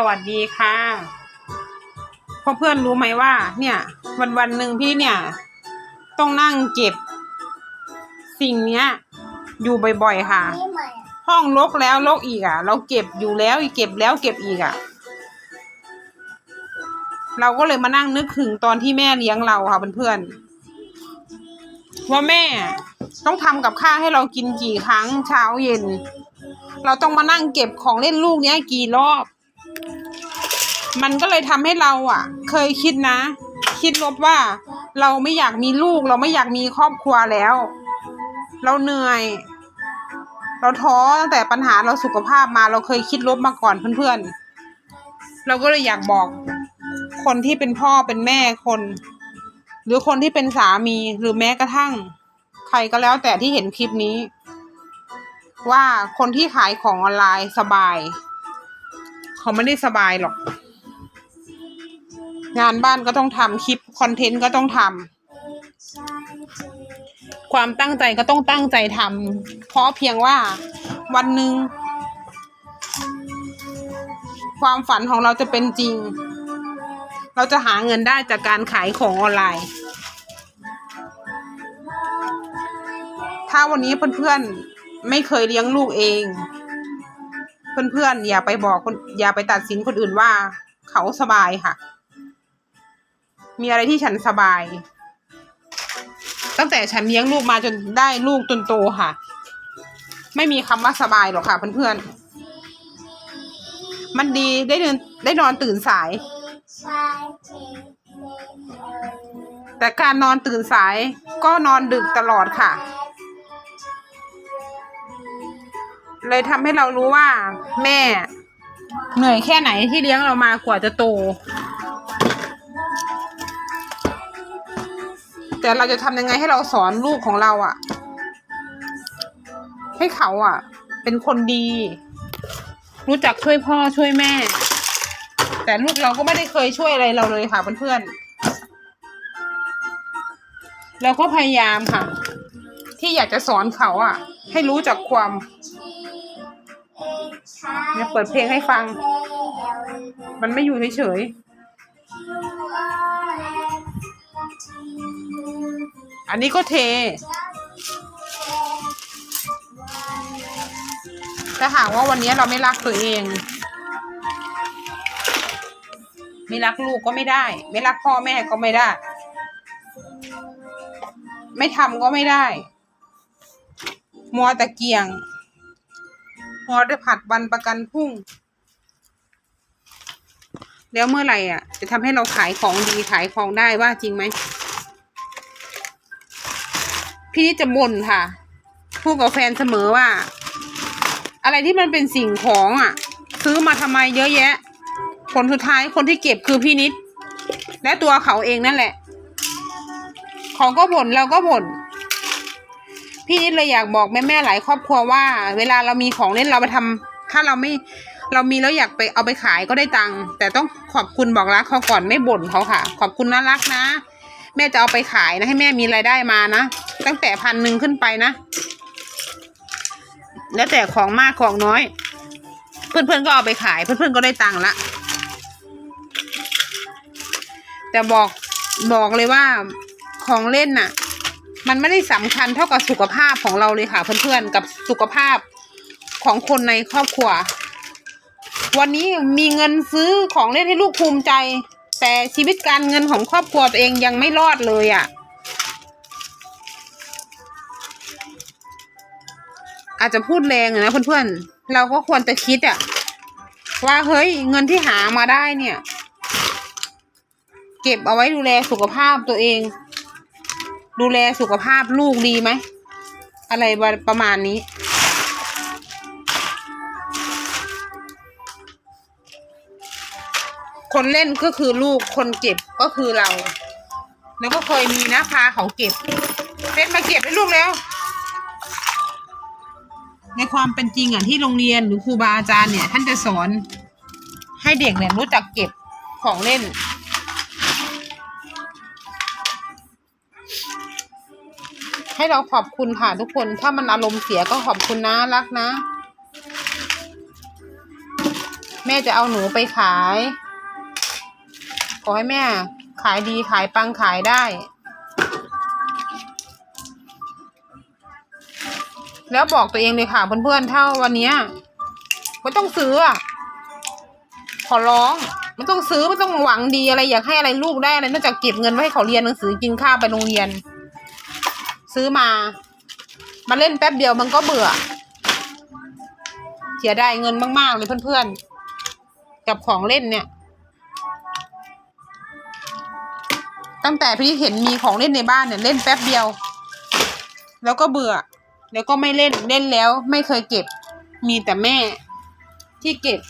สวัสดีค่ะเพื่อเพื่อนรู้ไหมว่า เนี่ย วันวันหนึ่งพี่เนี่ย ต้องนั่งเก็บ สิ่งเนี้ย อยู่บ่อยๆค่ะ ห้องรกแล้วรกอีกอะ เราเก็บอยู่แล้วอีกเก็บแล้วเก็บอีกอะ เราก็เลยมานั่งนึกถึงตอนที่แม่เลี้ยงเราค่ะเพื่อนๆว่าแม่ต้องทำกับข้าวให้เรากินกี่ครั้งเช้าเย็น เราต้องมานั่งเก็บของเล่นลูกเนี้ยกี่รอบ มันก็เลยทำให้เราอะ เคยคิดนะ คิดลบว่า เราไม่อยากมีลูก เราไม่อยากมีครอบครัวแล้ว เราเหนื่อย เราท้อตั้งแต่ปัญหาเราสุขภาพมา เราเคยคิดลบมาก่อนเพื่อนๆ เราก็เลยอยากบอก คนที่เป็นพ่อเป็นแม่คน หรือคนที่เป็นสามีหรือแม้กระทั่ง ใครก็แล้วแต่ที่เห็นคลิปนี้ ว่าคนที่ขายของออนไลน์สบาย เขาไม่ได้สบายหรอก งานบ้านก็ต้องทำคลิปคอนเทนต์ก็ต้องทำความตั้งใจก็ต้องตั้งใจทำเพราะเพียงว่าวันหนึ่งความฝันของเราจะเป็นจริง เราจะหาเงินได้จากการขายของออนไลน์ ถ้าวันนี้เพื่อนๆไม่เคยเลี้ยงลูกเอง เพื่อนๆอย่าไปบอกคนอย่าไปตัดสินคนอื่นว่าเขาสบายค่ะ มีอะไรที่ฉันสบาย ตั้งแต่ฉันเลี้ยงลูกมาจนได้ลูกจนโตค่ะ ไม่มีคำว่าสบายหรอกค่ะเพื่อนๆ มันดีได้เดินได้นอนตื่นสาย แต่การนอนตื่นสายก็นอนดึกตลอดค่ะ เลยทำให้เรารู้ว่า แม่ เหนื่อยแค่ไหนที่เลี้ยงเรามากว่าจะโต แต่เราจะทำยังไงให้เราสอนลูกของเราอะ่ะ ให้เขาอะ่ะ เป็นคนดี รู้จักช่วยพ่อช่วยแม่ แต่ลูกเราก็ไม่ได้เคยช่วยอะไรเราเลยค่ะเพื่อนๆเราก็พยายามค่ะ ที่อยากจะสอนเขาอะ่ะ ให้รู้จักความเนี่ยเปิดเพลงให้ฟัง มันไม่อยู่เฉยๆ อันนี้ก็เท ถ้าหากว่าวันนี้เราไม่รักตัวเอง ไม่รักลูกก็ไม่ได้ ไม่รักพ่อแม่ก็ไม่ได้ ไม่ทำก็ไม่ได้ มัวต่เกียง มัวแต่ผัดวันประกันพรุ่ง แล้วเมื่อไหร่อะ จะทำให้เราขายของดีขายของได้ว่าจริงไหม พี่นิดจะบ่นค่ะ พูดกับแฟนเสมอว่า อะไรที่มันเป็นสิ่งของอะ ซื้อมาทำไมเยอะแยะ ผลสุดท้ายคนที่เก็บคือพี่นิด และตัวเขาเองนั่นแหละ ของก็บ่นเราก็บ่นพี่นิดเลยอยากบอกแม่แม่หลายครอบครัวว่า เวลาเรามีของเล่นเราไปทำถ้าเราไม่เรามีแล้วอยากไปเอาไปขายก็ได้ตังค์แต่ต้องขอบคุณบอกรักเขาก่อนไม่บ่นเขาค่ะ ขอบคุณน่ารักนะ แม่จะเอาไปขายนะ ให้แม่มีรายได้มานะ ตั้งแต่พันหนึ่งขึ้นไปนะ แล้วแต่ของมากของน้อย เพื่อนๆก็เอาไปขาย เพื่อนๆก็ได้ตังค์ละ แต่บอกบอกเลยว่าของเล่นน่ะ มันไม่ได้สำคัญเท่ากับสุขภาพของเราเลยค่ะ เพื่อนๆกับสุขภาพของคนในครอบครัว วันนี้มีเงินซื้อของเล่นให้ลูกภูมิใจ แต่ชีวิตการเงินของครอบครัวตัวเองยังไม่รอดเลยอะ่ะ อาจจะพูดแรงนะเพื่อนๆ เราก็ควรจะคิดอะ ว่าเฮ้ยเงินที่หามาได้เนี่ย เก็บเอาไว้ดูแลสุขภาพตัวเอง ดูแลสุขภาพลูกดีไหม อะไรประมาณนี้ คนเล่นก็คือลูกคนเก็บก็คือเรา แล้วก็เคยมีนะพาเขาเก็บเป็นมาเก็บให้ลูกแล้ว ในความเป็นจริงอะที่โรงเรียนหรือครูบาอาจารย์เนี่ย ท่านจะสอน ให้เด็กเนี่ยรู้จักเก็บของเล่นให้เราขอบคุณค่ะทุกคน ถ้ามันอารมณ์เสียก็ขอบคุณนะรักนะ แม่จะเอาหนูไปขาย อให้แม่ ขายดีขายปังขายได้ แล้วบอกตัวเองเลยค่ะเพื่อนๆถ้าวันนี้ไม่ต้องซื้อขอร้องไม่ต้องซื้อไม่ต้องหวังดีอะไรอยากให้อะไรลูกได้อะไรนอกจากเก็บเงินไว้ให้เขาเรียนหนังสือกินข้าวไปโรงเรียน ซื้อมา มาเล่นแป๊บเดียวมันก็เบื่อเสียดายเงินมากๆเลยเพื่อนๆกับของเล่นเนี่ย ตั้งแต่พี่เห็นมีของเล่นในบ้านเนี่ยเล่นแป๊บเดียว แล้วก็เบื่อ แล้วก็ไม่เล่นเล่นแล้วไม่เคยเก็บ มีแต่แม่ที่เก็บ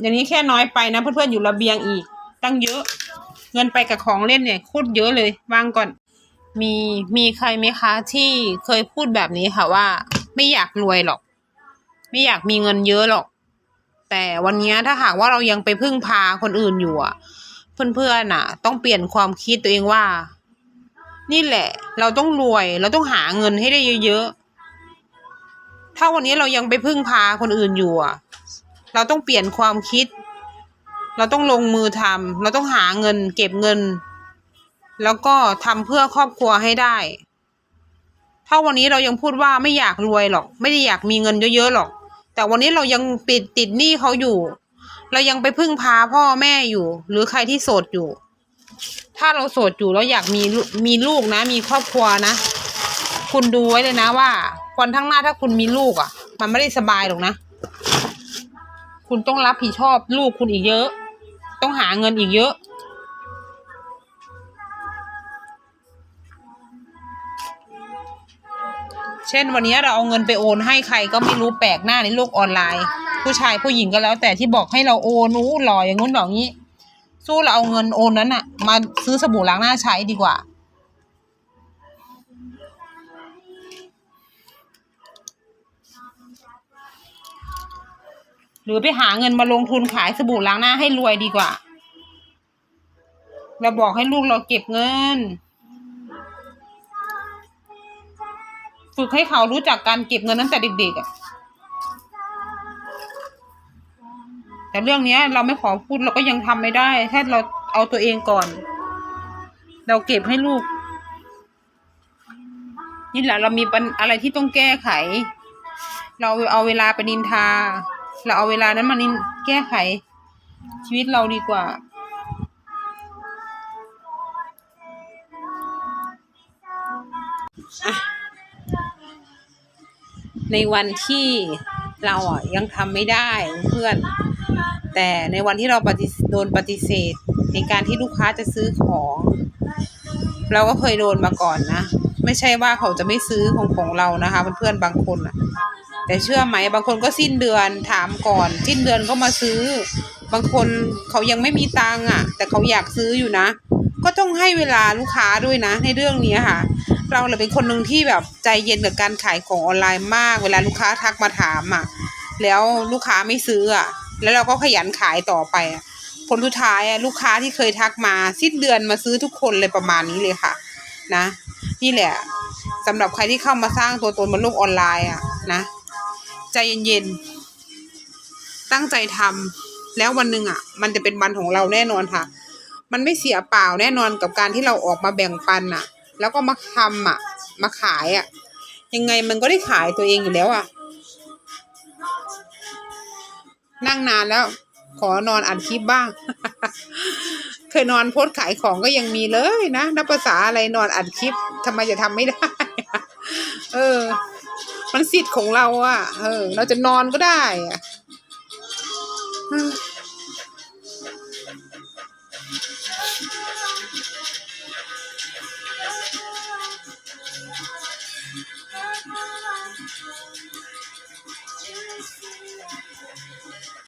อย่างนี้แค่น้อยไปนะเพื่อนๆอยู่ระเบียงอีก ตั้งเยอะ เงินไปกับของเล่นเนี่ยโคตรเยอะเลยวางก่อน มีมีใครไหมคะที่เคยพูดแบบนี้ค่ะว่า ไม่อยากรวยหรอก ไม่อยากมีเงินเยอะหรอก แต่วันนี้ถ้าหากว่าเรายังไปพึ่งพาคนอื่นอยู่อะ เพื่อนๆน่ะ ต้องเปลี่ยนความคิดตัวเองว่า นี่แหละ เราต้องรวยเราต้องหาเงินให้ได้เยอะๆถ้าวันนี้เรายังไปพึ่งพาคนอื่นอยู่อะ เราต้องเปลี่ยนความคิด เราต้องลงมือทำเราต้องหาเงิน เก็บเงิน แล้วก็ทำเพื่อครอบครัวให้ได้ ถ้าวันนี้เรายังพูดว่าไม่อยากรวยหรอก ไม่ได้อยากมีเงินเยอะๆหรอก แต่วันนี้เรายังปิดติดหนี้เขาอยู่ เรายังไปพึ่งพาพ่อแม่อยู่ หรือใครที่โสดอยู่ ถ้าเราโสดอยู่แล้วอยากมีลูมีลูกนะ มีครอบครัวนะ คุณดูไว้เลยนะว่าวันข้งหน้าถ้าคุณมีลูกอะ มันไม่ได้สบายหรอกนะ คุณต้องรับผิดชอบลูกคุณอีกเยอะ ต้องหาเงินอีกเยอะ เช่นวันนี้เราเอาเงินไปโอนให้ใครก็ไม่รู้แปลกหน้าในโลกออนไลน์ ผู้ชายผู้หญิงก็แล้ว แต่ที่บอกให้เราโอนนู้หล่ออย่างงู้นหล่องนี้ สู้เราเอาเงินโอนนั้นอะมาซื้อสบู่ล้างหน้าใช้ดีกว่า หรือไปหาเงินมาลงทุนขายสบู่ล้างหน้าให้รวยดีกว่า เราบอกให้ลูกเราเก็บเงิน ฝึกให้เขารู้จักการเก็บเงินตั้งแต่เด็กๆอะแต่เรื่องนี้เราไม่ขอพูดเราก็ยังทำไม่ได้แค่เราเอาตัวเองก่อน เราเก็บให้ลูก นี่แหละเรามีปัญอะไรที่ต้องแก้ไข เราเอาเวลาไปนินทา เราเอาเวลานั้นมานแก้ไขชีวิตเราดีกว่าอะในวันที่เราอะยังทำไม่ได้เพื่อน แต่ในวันที่เราปฏิโดนปฏิเสธ ในการที่ลูกค้าจะซื้อของ เราก็เคยโดนมาก่อนนะ ไม่ใช่ว่าเขาจะไม่ซื้อของของเรานะคะเพื่อนๆบางคนอะ แต่เชื่อไหมบางคนก็สิ้นเดือนถามก่อน สิ้นเดือนก็มาซื้อ บางคนเขายังไม่มีตังค์อะ แต่เขาอยากซื้ออยู่นะ ก็ต้องให้เวลาลูกค้าด้วยนะ ในเรื่องนี้ค่ะ เราเลยเป็นคนหนึ่งที่แบบใจเย็นกับการขายของออนไลน์มาก เวลาลูกค้าทักมาถามอะ แล้วลูกค้าไม่ซื้ออะ แล้วเราก็ขยันขายต่อไปผลสุดท้ายอะลูกค้าที่เคยทักมาสิ้นเดือนมาซื้อทุกคนเลยประมาณนี้เลยค่ะ นะ นี่แหละสำหรับใครที่เข้ามาสร้างตัวตนบนโลกออนไลน์อะนะ ใจเย็นๆ ตั้งใจทำแล้ววันหนึ่งอะ มันจะเป็นวันของเราแน่นอนค่ะ มันไม่เสียเปล่าแน่นอนกับการที่เราออกมาแบ่งปันอะ แล้วก็มาทำอะ มาขายอะ ยังไงมันก็ได้ขายตัวเองอยู่แล้วอะ นั่งนานแล้ว ขอนอนอัดคลิปบ้าง เคยนอนโพสขายของก็ยังมีเลยนะนับภาษาอะไรนอนอัดคลิปทำไมจะทำไม่ได้ เออ มันสิทธิ์ของเราอะ่ะ เออ เราจะนอนก็ได้อะ่ะ